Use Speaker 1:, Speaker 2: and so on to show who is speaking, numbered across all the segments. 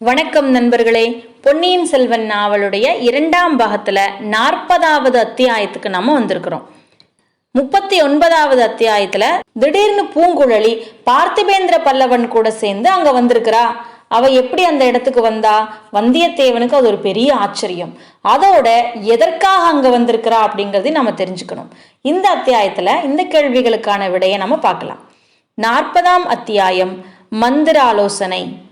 Speaker 1: வணக்கம் நண்பர்களே. பொன்னியின் செல்வன் நாவலுடைய இரண்டாம் பாகத்துல நாற்பதாவது அத்தியாயத்துக்கு நாம வந்திருக்கிறோம். முப்பத்தி ஒன்பதாவது அத்தியாயத்துல திடீர்னு பூங்குழலி பார்த்திபேந்திர பல்லவன் கூட சேர்ந்து அங்க வந்திருக்கிறா. அவ எப்படி அந்த இடத்துக்கு வந்தா? வந்தியத்தேவனுக்கு அது ஒரு பெரிய ஆச்சரியம். அதோட எதற்காக அங்க வந்திருக்கிறா அப்படிங்கறதையும் நம்ம தெரிஞ்சுக்கணும். இந்த அத்தியாயத்துல இந்த கேள்விகளுக்கான விடையை நம்ம பார்க்கலாம். நாற்பதாம் அத்தியாயம் மந்திர ஆலோசனை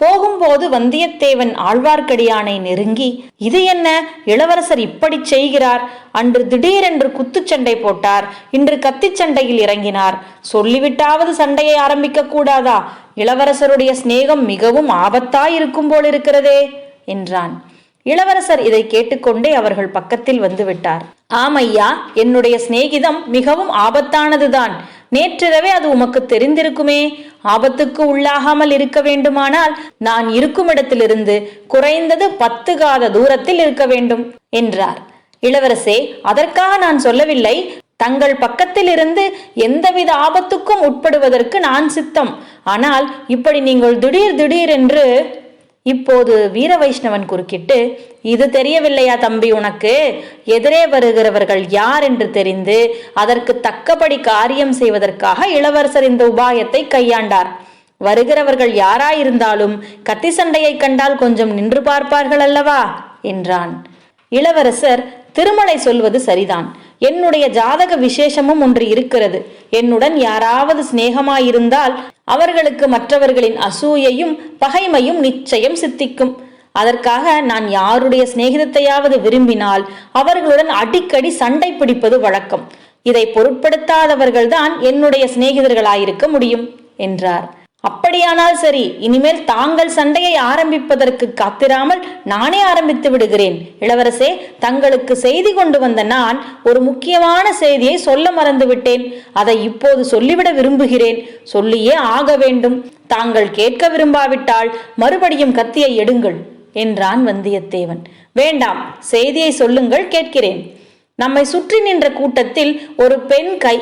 Speaker 1: போகும்போது வந்தியத்தேவன் ஆழ்வார்க்கடியானை நெருங்கி இது என்ன? இளவரசர் இப்படி செய்கிறார். அன்று திடீரென்று குத்துச்சண்டை போட்டார். இன்று கத்திச் சண்டையில் இறங்கினார். சொல்லிவிட்டாவது சண்டையை ஆரம்பிக்க கூடாதா? இளவரசருடைய சிநேகம் மிகவும் ஆபத்தாயிருக்கும் போல் இருக்கிறதே என்றான். இளவரசர் இதை கேட்டுக்கொண்டே அவர்கள் பக்கத்தில் வந்துவிட்டார் ஆமையா என்னுடைய சிநேகிதம் மிகவும் ஆபத்தானதுதான். நேற்றிரவே அது உமக்கு தெரிந்திருக்குமே. ஆபத்துக்கு உள்ளாகாமல் இருக்க வேண்டுமானால் நான் இருக்கும் இடத்திலிருந்து குறைந்தது பத்து காத தூரத்தில் இருக்க வேண்டும் என்றார். இளவரசே அதற்காக நான் சொல்லவில்லை. தங்கள் பக்கத்தில் இருந்து எந்தவித ஆபத்துக்கும் உட்படுவதற்கு நான் சித்தம். ஆனால் இப்படி நீங்கள் திடீர் திடீர் என்று இப்போது வீர வைஷ்ணவன் குறுக்கிட்டு இது தெரியவில்லையா தம்பி உனக்கு? எதிரே வருகிறவர்கள் யார் என்று தெரிந்து அதற்கு தக்கபடி காரியம் செய்வதற்காக இளவரசர் இந்த உபாயத்தை கையாண்டார். வருகிறவர்கள் யாராயிருந்தாலும் கத்தி சண்டையை கண்டால் கொஞ்சம் நின்று பார்ப்பார்கள் அல்லவா? என்றான். இளவரசர் திருமலை சொல்வது சரிதான். என்னுடைய ஜாதக விசேஷமும் ஒன்று இருக்கிறது. என்னுடன் யாராவது சிநேகமாயிருந்தால் அவர்களுக்கு மற்றவர்களின் அசூயையும் பகைமையும் நிச்சயம் சித்திக்கும். அதற்காக நான் யாருடைய சிநேகிதத்தையாவது விரும்பினால் அவர்களுடன் அடிக்கடி சண்டை பிடிப்பது வழக்கம். இதை பொருட்படுத்தாதவர்கள்தான் என்னுடைய சிநேகிதர்களாயிருக்க முடியும் என்றார். அப்படியானால் சரி இனிமேல் தாங்கள் சண்டையை ஆரம்பிப்பதற்கு காத்திராமல் நானே ஆரம்பித்து விடுகிறேன். இளவரசே தங்களுக்கு செய்தி கொண்டு வந்த நான் ஒரு முக்கியமான செய்தியை சொல்ல மறந்துவிட்டேன் அதை இப்போது சொல்லிவிட விரும்புகிறேன். சொல்லியே ஆக வேண்டும். தாங்கள் கேட்க விரும்பாவிட்டால் மறுபடியும் கத்தியை எடுங்கள் என்றான் வந்தியத்தேவன். வேண்டாம் செய்தியை சொல்லுங்கள் கேட்கிறேன். நம்மை சுற்றி நின்ற கூட்டத்தில் ஒரு பெண் கை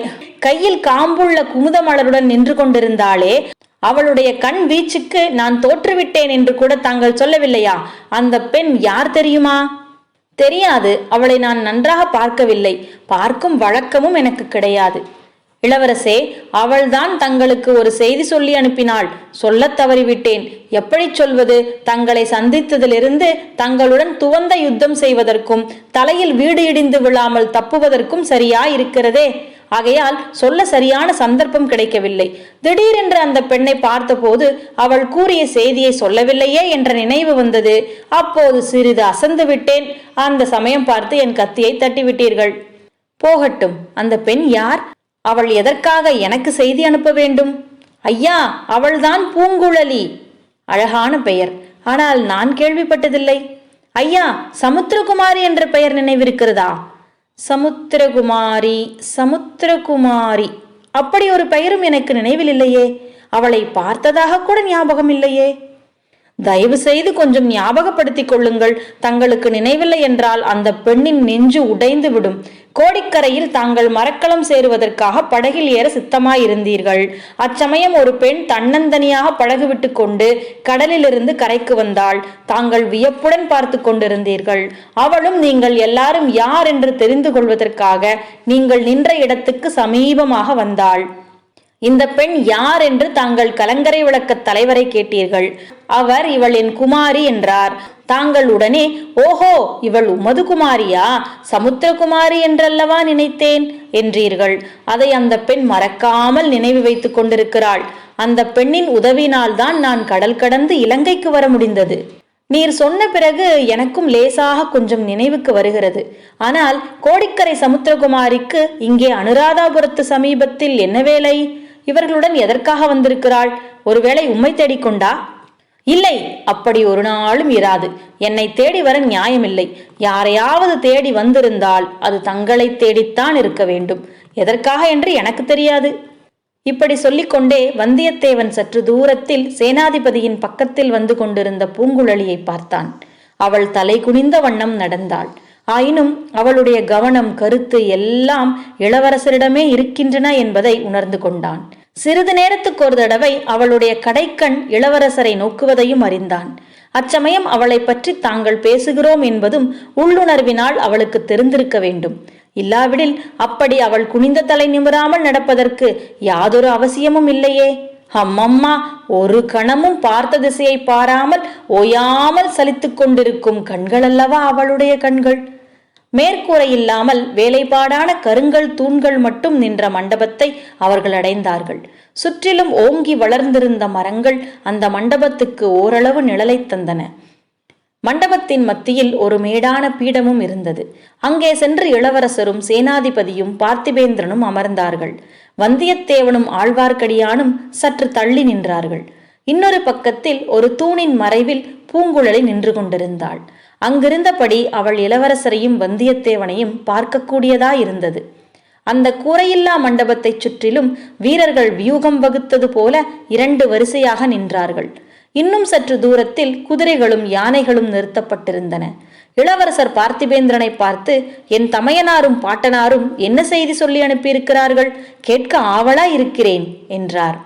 Speaker 1: கையில் காம்புள்ள குமுதமலருடன் நின்று கொண்டிருந்தாலே அவளுடைய கண் வீச்சுக்கு நான் தோற்றுவிட்டேன் என்று கூட தாங்கள் சொல்லவில்லையா? அந்த பெண் யார் தெரியுமா? தெரியாது. அவளை நான் நன்றாக பார்க்கவில்லை. பார்க்கும் வழக்கமும் எனக்கு கிடையாது. இளவரசே அவள்தான் தங்களுக்கு ஒரு செய்தி சொல்லி அனுப்பினாள். சொல்லத் தவறிவிட்டேன். எப்படி சொல்வது? தங்களை சந்தித்ததிலிருந்து தங்களுடன் துவந்த யுத்தம் செய்வதற்கும் தலையில் வீடு இடிந்து விழாமல் தப்புவதற்கும் சரியா இருக்கிறதே ஆகையால் சொல்ல சரியான சந்தர்ப்பம் கிடைக்கவில்லை. திடீரென்று அந்த பெண்ணை பார்த்தபோது அவள் கூறிய செய்தியை சொல்லவில்லையே என்ற நினைவு வந்தது. அப்போது சிறிது அசந்து விட்டேன். அந்த சமயம் பார்த்து என் கத்தியை தட்டிவிட்டீர்கள். போகட்டும். அந்த பெண் யார்? அவள் எதற்காக எனக்கு செய்தி அனுப்ப வேண்டும்? ஐயா அவள்தான் பூங்குழலி. அழகான பெயர். ஆனால் நான் கேள்விப்பட்டதில்லை. ஐயா சமுத்திரகுமாரி என்ற பெயர் நினைவிருக்கிறதா? சமுத்திரகுமாரி சமுத்திரகுமாரி. அப்படி ஒரு பெயரும் எனக்கு நினைவில் இல்லையே. அவளை பார்த்ததாக கூட ஞாபகம் இல்லையே தயவு செய்து கொஞ்சம் ஞாபகப்படுத்திக் கொள்ளுங்கள். தங்களுக்கு நினைவில்லை என்றால் அந்த பெண்ணின் நெஞ்சு உடைந்து விடும். கோடிக்கரையில் தாங்கள் மரக்கலம் சேருவதற்காக படகில் ஏற சித்தமாயிருந்தீர்கள். அச்சமயம் ஒரு பெண் தன்னந்தனியாக படகு விட்டு கொண்டு கடலிலிருந்து கரைக்கு வந்தாள். தாங்கள் வியப்புடன் பார்த்து கொண்டிருந்தீர்கள். அவளும் நீங்கள் எல்லாரும் யார்? என்று தெரிந்து கொள்வதற்காக நீங்கள் நின்ற இடத்துக்கு சமீபமாக வந்தாள். இந்த பெண் யார் என்று தாங்கள் கலங்கரை விளக்க தலைவரை கேட்டீர்கள். அவர் இவள் என் குமாரி என்றார். தாங்கள் உடனே ஓஹோ இவள் உமது குமாரியா? சமுத்திரகுமாரி என்றல்லவா நினைத்தேன்? என்றீர்கள். அதை அந்த பெண் மறக்காமல் நினைவு வைத்துக் கொண்டிருக்கிறாள். அந்த பெண்ணின் உதவினால்தான் நான் கடல் கடந்து இலங்கைக்கு வர முடிந்தது. நீர் சொன்ன பிறகு எனக்கும் லேசாக கொஞ்சம் நினைவுக்கு வருகிறது. ஆனால் கோடிக்கரை சமுத்திரகுமாரிக்கு இங்கே அனுராதாபுரத்து சமீபத்தில் என்ன வேலை? இவர்களுடன் எதற்காக வந்திருக்கிறாள்? ஒருவேளை உம்மை தேடிக்கொண்டா? இல்லை அப்படி ஒரு நாளும் இராது. என்னை தேடி வர நியாயமில்லை. யாரையாவது தேடி வந்திருந்தால் அது தங்களை தேடித்தான் இருக்க வேண்டும். எதற்காக என்று எனக்கு தெரியாது. இப்படி சொல்லிக்கொண்டே வந்தியத்தேவன் சற்று தூரத்தில் சேனாதிபதியின் பக்கத்தில் வந்து கொண்டிருந்த பூங்குழலியை பார்த்தான். அவள் தலை குனிந்த வண்ணம் நடந்தாள். ஆயினும் அவளுடைய கவனம் கருத்து எல்லாம் இளவரசரிடமே இருக்கின்றன என்பதை உணர்ந்து கொண்டான். சிறிது நேரத்துக்கு ஒரு தடவை அவளுடைய கடைக்கண் இளவரசரை நோக்குவதையும் அறிந்தான். அச்சமயம் அவளை பற்றி தாங்கள் பேசுகிறோம் என்பதும் உள்ளுணர்வினால் அவளுக்கு தெரிந்திருக்க வேண்டும். இல்லாவிடில் அப்படி அவள் குனிந்த தலை நிமிராமல் நடப்பதற்கு யாதொரு அவசியமும் இல்லையே. அம்மம்மா ஒரு கணமும் பார்த்த திசையை பாராமல் ஓயாமல் சலித்துக் கொண்டிருக்கும் கண்கள் அல்லவா அவளுடைய கண்கள்? மேற்கூரை இல்லாமல் வேலைப்பாடான கருங்கல் தூண்கள் மட்டும் நின்ற மண்டபத்தை அவர்கள் அடைந்தார்கள். சுற்றிலும் ஓங்கி வளர்ந்திருந்த மரங்கள் அந்த மண்டபத்துக்கு ஓரளவு நிழலை தந்தன. மண்டபத்தின் மத்தியில் ஒரு மேடான பீடமும் இருந்தது. அங்கே சென்று இளவரசரும் சேனாதிபதியும் பார்த்திபேந்திரனும் அமர்ந்தார்கள். வந்தியத்தேவனும் ஆழ்வார்க்கடியானும் சற்று தள்ளி நின்றார்கள். இன்னொரு பக்கத்தில் ஒரு தூணின் மறைவில் பூங்குழலி நின்று கொண்டிருந்தாள். அங்கிருந்தபடி அவள் இளவரசரையும் வந்தியத்தேவனையும் பார்க்கக்கூடியதாயிருந்தது அந்த கூரையில்லா மண்டபத்தைச் சுற்றிலும் வீரர்கள் வியூகம் வகுத்தது போல இரண்டு வரிசையாக நின்றார்கள். இன்னும் சற்று தூரத்தில் குதிரைகளும் யானைகளும் நிறுத்தப்பட்டிருந்தன. இளவரசர் பார்த்திபேந்திரனை பார்த்து என் தமையனாரும் பாட்டனாரும் என்ன செய்தி சொல்லி அனுப்பியிருக்கிறார்கள்? கேட்க ஆவலா இருக்கிறேன் என்றார்.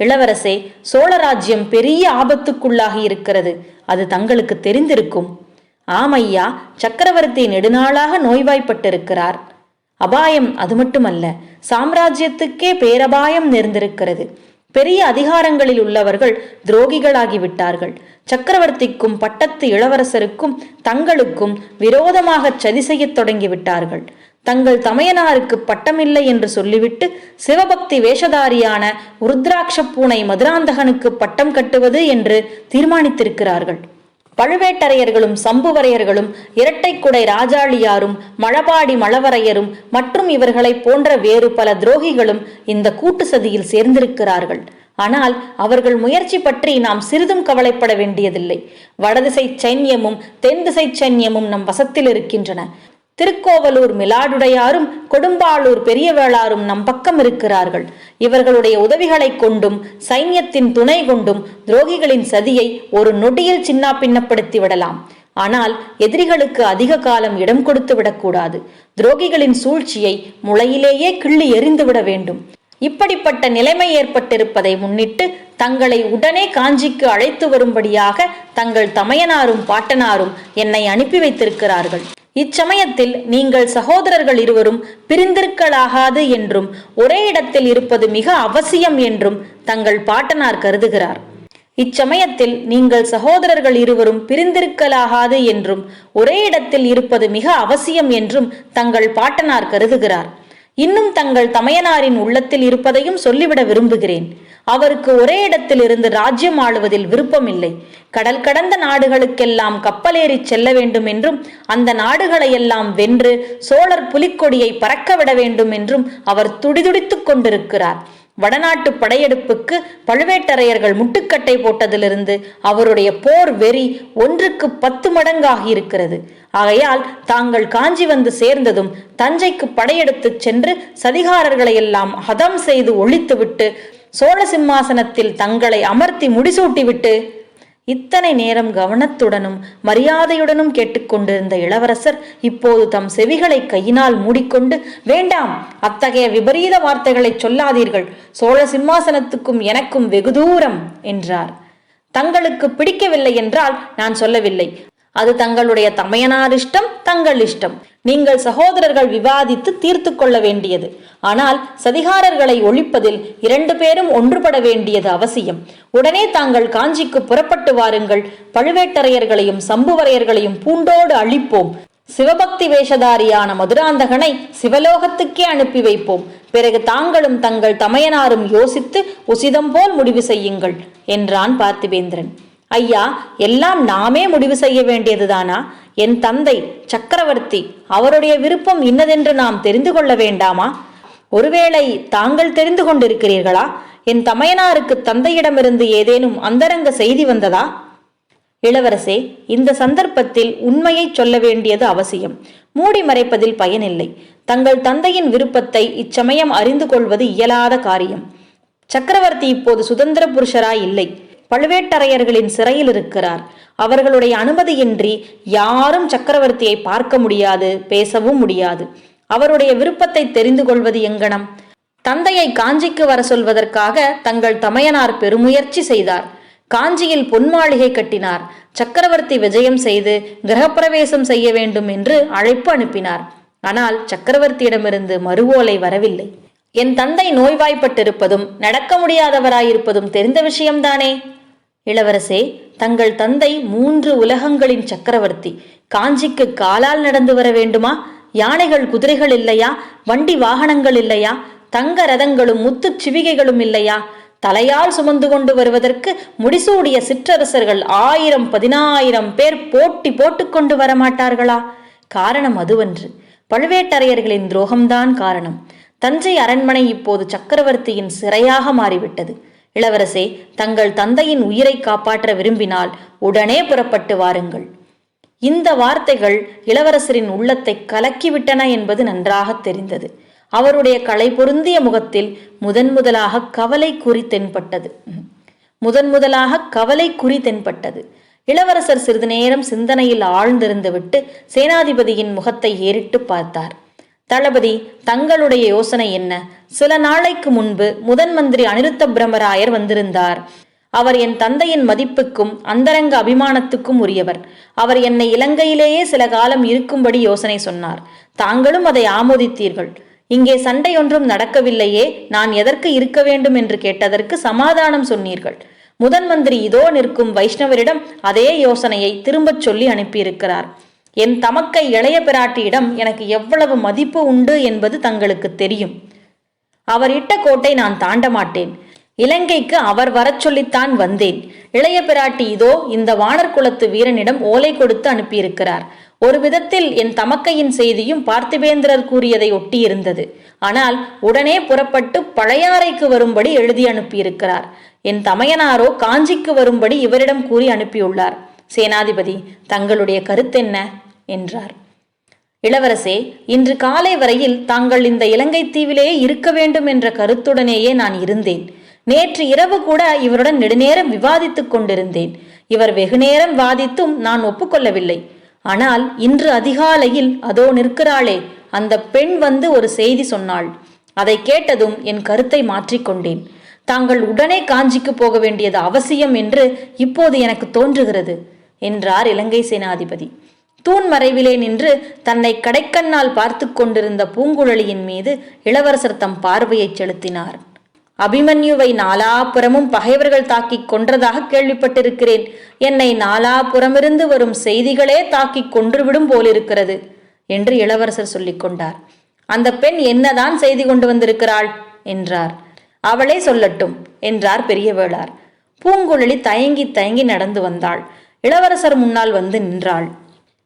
Speaker 1: இளவரசே சோழராஜ்யம் பெரிய ஆபத்துக்குள்ளாகி இருக்கிறது. அது தங்களுக்கு தெரிந்திருக்கும். ஆமையா சக்கரவர்த்தி நெடுநாளாக நோய்வாய்ப்பட்டிருக்கிறார். அபாயம் அது மட்டுமல்ல சாம்ராஜ்யத்துக்கே பேரபாயம் நேர்ந்திருக்கிறது. பெரிய அதிகாரங்களில் உள்ளவர்கள் துரோகிகளாகி விட்டார்கள். சக்கரவர்த்திக்கும் பட்டத்து இளவரசருக்கும் தங்களுக்கும் விரோதமாக சதி செய்யத் தொடங்கிவிட்டார்கள் தங்கள் தமையனாருக்கு பட்டமில்லை என்று சொல்லிவிட்டு சிவபக்தி வேஷதாரியான ருத்ராட்ச பூனை மதுராந்தகனுக்கு பட்டம் கட்டுவது என்று தீர்மானித்திருக்கிறார்கள். பழுவேட்டரையர்களும் சம்புவரையர்களும் இரட்டைக்குடை ராஜாளியாரும் மழபாடி மழவரையரும் மற்றும் இவர்களைப் போன்ற வேறு பல துரோகிகளும் இந்த கூட்டு சதியில் சேர்ந்திருக்கிறார்கள். ஆனால் அவர்கள் முயற்சி பற்றி நாம் சிறிதும் கவலைப்பட வேண்டியதில்லை. வடதிசை சைன்யமும் தென் திசை சைன்யமும் நம் வசத்தில் இருக்கின்றன. திருக்கோவலூர் மிலாடுடையாரும் கொடும்பாளூர் பெரியவேளாரும் நம் பக்கம் இருக்கிறார்கள். இவர்களுடைய உதவிகளைக் கொண்டும் சைன்யத்தின் துணை கொண்டும் துரோகிகளின் சதியை ஒரு நொடியில் சின்னா பின்னப்படுத்தி விடலாம். ஆனால் எதிரிகளுக்கு அதிக காலம் இடம் கொடுத்து விடக்கூடாது. துரோகிகளின் சூழ்ச்சியை முளையிலேயே கிள்ளி எறிந்து விட வேண்டும். இப்படிப்பட்ட நிலைமை ஏற்பட்டிருப்பதை முன்னிட்டு தங்களை உடனே காஞ்சிக்கு அழைத்து வரும்படியாக தங்கள் தமையனாரும் பாட்டனாரும் என்னை அனுப்பி வைத்திருக்கிறார்கள். இச்சமயத்தில் நீங்கள் சகோதரர்கள் இருவரும் பிரிந்திருக்கலாகாது என்றும் ஒரே இடத்தில் இருப்பது மிக அவசியம் என்றும் தங்கள் பாட்டனார் கருதுகிறார். இச்சமயத்தில் நீங்கள் சகோதரர்கள் இருவரும் பிரிந்திருக்கலாகாது என்றும் ஒரே இடத்தில் இருப்பது மிக அவசியம் என்றும் தங்கள் பாட்டனார் கருதுகிறார். இன்னும் தங்கள் தமையனாரின் உள்ளத்தில் இருப்பதையும் சொல்லிவிட விரும்புகிறேன். அவருக்கு ஒரே இடத்தில் இருந்து ராஜ்யம் ஆளுவதில் விருப்பமில்லை. கடல் கடந்த நாடுகளுக்கெல்லாம் கப்பலேறி செல்ல வேண்டும் என்றும் அந்த நாடுகளையெல்லாம் வென்று சோழர் புலிக்கொடியை பறக்க விட வேண்டும் என்றும் அவர் துடிதுடித்துக் கொண்டிருக்கிறார். வடநாட்டு படையெடுப்புக்கு பழுவேட்டரையர்கள் முட்டுக்கட்டை போட்டதிலிருந்து அவருடைய போர் வெறி ஒன்றுக்கு பத்து மடங்காகி இருக்கிறது. ஆகையால் தாங்கள் காஞ்சி வந்து சேர்ந்ததும் தஞ்சைக்கு படையெடுத்துச் சென்று சதிகாரர்களை எல்லாம் ஹதம் செய்து ஒழித்துவிட்டு சோழ சிம்மாசனத்தில் தங்களை அமர்த்தி முடிசூட்டிவிட்டு இத்தனை நேரம் கவனத்துடனும் மரியாதையுடனும் கேட்டுக்கொண்டிருந்த இளவரசர் இப்போது தம் செவிகளை கையினால் மூடிக்கொண்டு வேண்டாம் அத்தகைய விபரீத வார்த்தைகளை சொல்லாதீர்கள். சோழ சிம்மாசனத்துக்கும் எனக்கும் வெகு தூரம் என்றார். தங்களுக்கு பிடிக்கவில்லை என்றால் நான் சொல்லவில்லை. அது தங்களுடைய தமையனார் இஷ்டம் தங்கள் இஷ்டம் நீங்கள் சகோதரர்கள் விவாதித்து தீர்த்து கொள்ள வேண்டியது. ஆனால் சதிகாரர்களை ஒழிப்பதில் இரண்டு பேரும் ஒன்றுபட வேண்டியது அவசியம். உடனே தாங்கள் காஞ்சிக்கு புறப்பட்டு வாருங்கள். பழுவேட்டரையர்களையும் சம்புவரையர்களையும் பூண்டோடு அழிப்போம். சிவபக்தி வேஷதாரியான மதுராந்தகனை சிவலோகத்துக்கே அனுப்பி வைப்போம். பிறகு தாங்களும் தங்கள் தமையனாரும் யோசித்து உசிதம் போல் முடிவு செய்யுங்கள் என்றான் பார்த்திபேந்திரன். ஐயா எல்லாம் நாமே முடிவு செய்ய வேண்டியதுதானா? என் தந்தை சக்கரவர்த்தி அவருடைய விருப்பம் இன்னதென்று நாம் தெரிந்து கொள்ள வேண்டாமா? ஒருவேளை தாங்கள் தெரிந்து கொண்டிருக்கிறீர்களா? என் தமையனாருக்கு தந்தையிடமிருந்து ஏதேனும் அந்தரங்க செய்தி வந்ததா? இளவரசே இந்த சந்தர்ப்பத்தில் உண்மையை சொல்ல வேண்டியது அவசியம். மூடி மறைப்பதில் பயனில்லை. தங்கள் தந்தையின் விருப்பத்தை இச்சமயம் அறிந்து கொள்வது இயலாத காரியம். சக்கரவர்த்தி இப்போது சுதந்திர புருஷராய் இல்லை. பழுவேட்டரையர்களின் சிறையில் இருக்கிறார். அவர்களுடைய அனுமதியின்றி யாரும் சக்கரவர்த்தியை பார்க்க முடியாது பேசவும் முடியாது. அவருடைய விருப்பத்தை தெரிந்து கொள்வது எங்கனம்? தந்தையை காஞ்சிக்கு வர சொல்வதற்காக தங்கள் தமையனார் பெருமுயற்சி செய்தார். காஞ்சியில் பொன்மாளிகை கட்டினார். சக்கரவர்த்தி விஜயம் செய்து கிரகப்பிரவேசம் செய்ய வேண்டும் என்று அழைப்பு அனுப்பினார். ஆனால் சக்கரவர்த்தியிடமிருந்து மறுவோலை வரவில்லை. என் தந்தை நோய்வாய்ப்பட்டிருப்பதும் நடக்க முடியாதவராயிருப்பதும் தெரிந்த விஷயம்தானே? இளவரசே தங்கள் தந்தை மூன்று உலகங்களின் சக்கரவர்த்தி. காஞ்சிக்கு காலால் நடந்து வர வேண்டுமா? யானைகள் குதிரைகள் இல்லையா? வண்டி வாகனங்கள் இல்லையா? தங்க ரதங்களும் முத்துச் சிவிகைகளும் இல்லையா? தலையால் சுமந்து கொண்டு வருவதற்கு முடிசூடிய சிற்றரசர்கள் ஆயிரம் பதினாயிரம் பேர் போட்டி போட்டுக்கொண்டு வரமாட்டார்களா காரணம் அதுவன்று. பழுவேட்டரையர்களின் துரோகம்தான் காரணம். தஞ்சை அரண்மனை இப்போது சக்கரவர்த்தியின் சிறையாக மாறிவிட்டது. இளவரசே தங்கள் தந்தையின் உயிரை காப்பாற்ற விரும்பினால் உடனே புறப்பட்டு வாருங்கள். இந்த வார்த்தைகள் இளவரசரின் உள்ளத்தை கலக்கிவிட்டன என்பது நன்றாக தெரிந்தது. அவருடைய களை பொருந்திய முகத்தில் முதன் முதலாக கவலை குறி தென்பட்டது. முதன் முதலாக கவலை குறி தென்பட்டது. இளவரசர் சிறிது நேரம் சிந்தனையில் ஆழ்ந்திருந்துவிட்டு சேனாதிபதியின் முகத்தை ஏறிட்டு பார்த்தார். தளபதி தங்களுடைய யோசனை என்ன? சில நாளைக்கு முன்பு முதன் மந்திரி அனிருத்த பிரம்மராயர் வந்திருந்தார். அவர் என் தந்தையின் மதிப்புக்கும் அந்தரங்க அபிமானத்துக்கும் உரியவர். அவர் என்னை இலங்கையிலேயே சில காலம் இருக்கும்படி யோசனை சொன்னார். தாங்களும் அதை ஆமோதித்தீர்கள். இங்கே சண்டை ஒன்றும் நடக்கவில்லையே நான் எதற்கு இருக்க வேண்டும் என்று கேட்டதற்கு சமாதானம் சொன்னீர்கள். முதன் மந்திரி இதோ நிற்கும் வைஷ்ணவரிடம் அதே யோசனையை திரும்பச் சொல்லி அனுப்பியிருக்கிறார். என் தமக்கை இளைய பிராட்டியிடம் எனக்கு எவ்வளவு மதிப்பு உண்டு என்பது தங்களுக்கு தெரியும். அவர் இட்ட கோட்டை நான் தாண்ட மாட்டேன். இலங்கைக்கு அவர் வரச் சொல்லித்தான் வந்தேன். இளைய பிராட்டி இதோ இந்த வானர் குலத்து வீரனிடம் ஓலை கொடுத்து அனுப்பியிருக்கிறார். ஒரு விதத்தில் என் தமக்கையின் செய்தியும் பார்த்திபேந்திரர் கூறியதை ஒட்டியிருந்தது. ஆனால் உடனே புறப்பட்டு பழையாறைக்கு வரும்படி எழுதி அனுப்பியிருக்கிறார். என் தமையனாரோ காஞ்சிக்கு வரும்படி இவரிடம் கூறி அனுப்பியுள்ளார். சேனாதிபதி தங்களுடைய கருத்தென்ன? என்றார். இளவரசே இன்று காலை வரையில் தாங்கள் இந்த இலங்கை தீவிலேயே இருக்க வேண்டும் என்ற கருத்துடனேயே நான் இருந்தேன். நேற்று இரவு கூட இவருடன் நெடுநேரம் விவாதித்துக் கொண்டிருந்தேன். இவர் வெகுநேரம் வாதித்தும் நான் ஒப்புக்கொள்ளவில்லை. ஆனால் இன்று அதிகாலையில் அதோ நிற்கிறாளே அந்த பெண் வந்து ஒரு செய்தி சொன்னாள். அதை கேட்டதும் என் கருத்தை மாற்றிக்கொண்டேன் தாங்கள் உடனே காஞ்சிக்கு போக வேண்டியது அவசியம் என்று இப்போது எனக்கு தோன்றுகிறது. என்றார் இலங்கை சேனாதிபதி. தூண் மறைவிலே நின்று தன்னை கடைக்கண்ணால் பார்த்து கொண்டிருந்த பூங்குழலியின் மீது இளவரசர் தம் பார்வையை செலுத்தினார். அபிமன்யுவை நாலாபுறமும் பகைவர்கள் தாக்கிக் கொன்றதாக கேள்விப்பட்டிருக்கிறேன். என்னை நாலாபுறமிருந்து வரும் செய்திகளே தாக்கிக் கொன்றுவிடும் போலிருக்கிறது என்று இளவரசர் சொல்லிக் கொண்டார். அந்த பெண் என்னதான் செய்தி கொண்டு வந்திருக்கிறாள்? என்றார். அவளே சொல்லட்டும் என்றார் பெரிய வேளார் பூங்குழலி தயங்கி தயங்கி நடந்து வந்தாள். இளவரசர் முன்னால் வந்து நின்றாள்.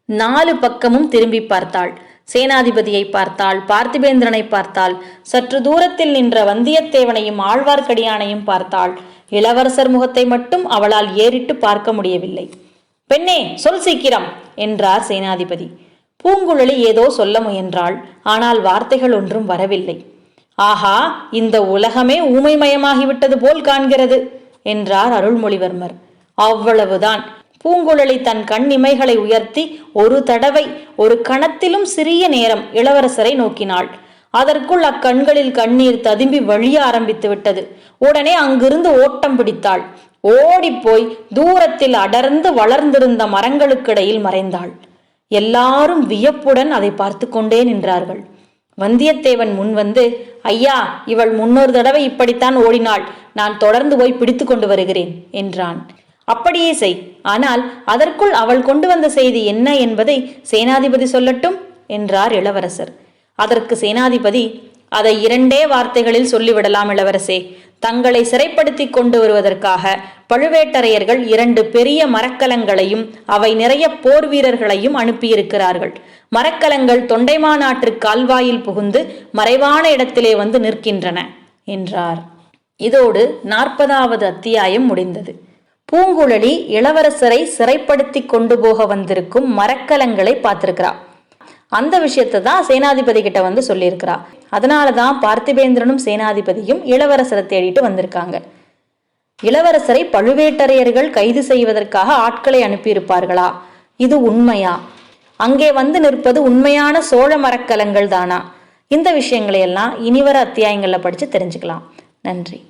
Speaker 1: நாலு பக்கமும் திரும்பி பார்த்தாள். சேனாதிபதியை பார்த்தாள். பார்த்திபேந்திரனை பார்த்தாள். சற்று தூரத்தில் நின்ற வந்தியத்தேவனையும் ஆழ்வார்க்கடியானையும் பார்த்தாள். இளவரசர் முகத்தை மட்டும் அவளால் ஏறிட்டு பார்க்க முடியவில்லை. பெண்ணே சொல் சீக்கிரம்! என்றார் சேனாதிபதி. பூங்குழலி ஏதோ சொல்ல முயன்றாள். ஆனால் வார்த்தைகள் ஒன்றும் வரவில்லை. ஆஹா இந்த உலகமே ஊமைமயமாகிவிட்டது போல் காண்கிறது! என்றார் அருள்மொழிவர்மர். அவ்வளவுதான். பூங்குழலி தன் கண் இமைகளை உயர்த்தி ஒரு தடவை ஒரு கணத்திலும் சிறிய நேரம் இளவரசரை நோக்கினாள். அதற்குள் அக்கண்களில் கண்ணீர் ததும்பி வழிய ஆரம்பித்து விட்டது. உடனே அங்கிருந்து ஓட்டம் பிடித்தாள். ஓடிப்போய் தூரத்தில் அடர்ந்து வளர்ந்திருந்த மரங்களுக்கிடையில் மறைந்தாள். எல்லாரும் வியப்புடன் அதை பார்த்து கொண்டே நின்றார்கள். வந்தியத்தேவன் முன் வந்து ஐயா இவள் முன்னொரு தடவை இப்படித்தான் ஓடினாள். நான் தொடர்ந்து போய் பிடித்து கொண்டு வருகிறேன் என்றான். அப்படியே செய். ஆனால் அதற்குள் அவள் கொண்டு வந்த செய்தி என்ன என்பதை சேனாதிபதி சொல்லட்டும் என்றார் இளவரசர். அதற்கு சேனாதிபதி அதை இரண்டே வார்த்தைகளில் சொல்லிவிடலாம் இளவரசே. தங்களை சிறைப்படுத்தி கொண்டு வருவதற்காக பழுவேட்டரையர்கள் இரண்டு பெரிய மரக்கலங்களையும் அவை நிறைய போர் வீரர்களையும் அனுப்பியிருக்கிறார்கள். மரக்கலங்கள் தொண்டைமாநாற்று கால்வாயில் புகுந்து மறைவான இடத்திலே வந்து நிற்கின்றன என்றார். இதோடு நாற்பதாவது அத்தியாயம் முடிந்தது. பூங்குழலி இளவரசரை சிறைப்படுத்தி கொண்டு போக வந்திருக்கும் மரக்கலங்களை பார்த்திருக்கிறா. அந்த விஷயத்தை தான் சேனாதிபதி கிட்ட வந்து சொல்லியிருக்கிறா. அதனால தான் பார்த்திபேந்திரனும் சேனாதிபதியும் இளவரசரை தேடிட்டு வந்திருக்காங்க. இளவரசரை பழுவேட்டரையர்கள் கைது செய்வதற்காக ஆட்களை அனுப்பியிருப்பார்களா? இது உண்மையா? அங்கே வந்து நிற்பது உண்மையான சோழ மரக்கலங்கள் தானா இந்த விஷயங்களை எல்லாம் இனிவர அத்தியாயங்களில் படித்து தெரிஞ்சுக்கலாம். நன்றி.